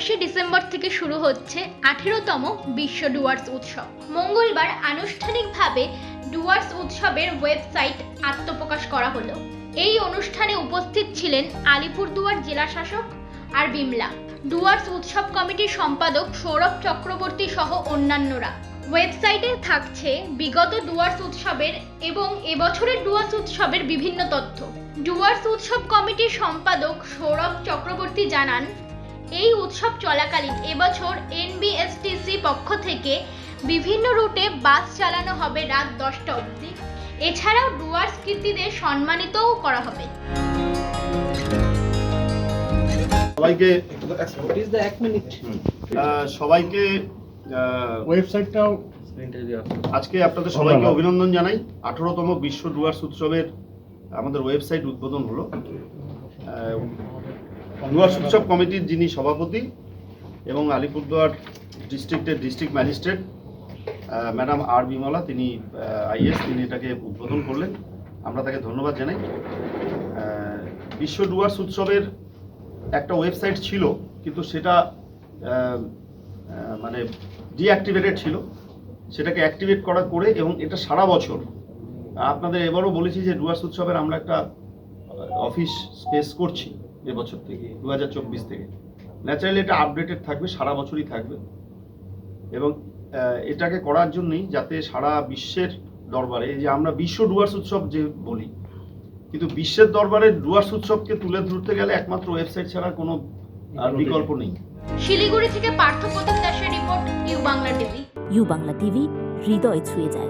আঠাশে ডিসেম্বর থেকে শুরু হচ্ছে আঠেরোতম বিশ্ব ডুয়ার্স উৎসব। মঙ্গলবার আনুষ্ঠানিকভাবে ডুয়ার্স উৎসবের ওয়েবসাইট আত্মপ্রকাশ করা হলো। এই অনুষ্ঠানে উপস্থিত ছিলেন আলিপুরদুয়ার জেলা শাসক আর বিমলা। ডুয়ার্স উৎসব কমিটির সম্পাদক সৌরভ চক্রবর্তী সহ অন্যান্যরা। ওয়েবসাইটে থাকছে বিগত ডুয়ার্স উৎসবের এবং এবছরের ডুয়ার্স উৎসবের বিভিন্ন তথ্য। ডুয়ার্স উৎসব কমিটির সম্পাদক সৌরভ চক্রবর্তী জানান এই উৎসব চলাকালীন এবছর এনবিএসটিসি পক্ষ থেকে বিভিন্ন রুটে বাস চালানো হবে রাত দশটা অবধি। এছাড়াও ডুয়ার্স কীর্তিদের সম্মানিতও করা হবে। সবাইকে সবাইকে ওয়েবসাইটটাও আজকে আপনাদের সবাইকে অভিনন্দন জানাই। আঠারোতম বিশ্ব ডুয়ার্স উৎসবের আমাদের ওয়েবসাইট উদ্বোধন হলো। আহ, ডুয়ার্স উৎসব কমিটির যিনি সভাপতি এবং আলিপুরদুয়ার ডিস্ট্রিক্টের ডিস্ট্রিক্ট ম্যাজিস্ট্রেট ম্যাডাম আর বিমলা তিনি আইএস তিনি এটাকে উদ্বোধন করলেন। আমরা তাকে ধন্যবাদ জানাই। বিশ্ব ডুয়ার্স উৎসবের একটা ওয়েবসাইট ছিল কিন্তু সেটা মানে ডিঅ্যাক্টিভেটেড ছিল। সেটাকে অ্যাক্টিভেট করা করে এবং এটা সারা বছর আপনাদের এবারও বলেছি যে ডুয়ার্স উৎসবের আমরা একটা অফিস স্পেস করছি। এবছর থেকে দু হাজার চব্বিশ থেকে। ন্যাচারালি এটা আপডেটেড থাকবে সারা বছরই থাকবে। এবং এটাকে করার জন্যই যাতে সারা বিশ্বের দরবারে যে আমরা বিশ্ব ডুয়ার্স উৎসব যে বলি কিন্তু বিশ্বের দরবারে ডুয়ার্স উৎসবকে তুলে ধরতে গেলে একমাত্র ওয়েবসাইট ছাড়া কোনো বিকল্প নেই। শিলিগুড়ি থেকে পার্থ প্রতিম দাসের report U Bangla TV. U Bangla TV হৃদয় ছুঁয়ে যায়।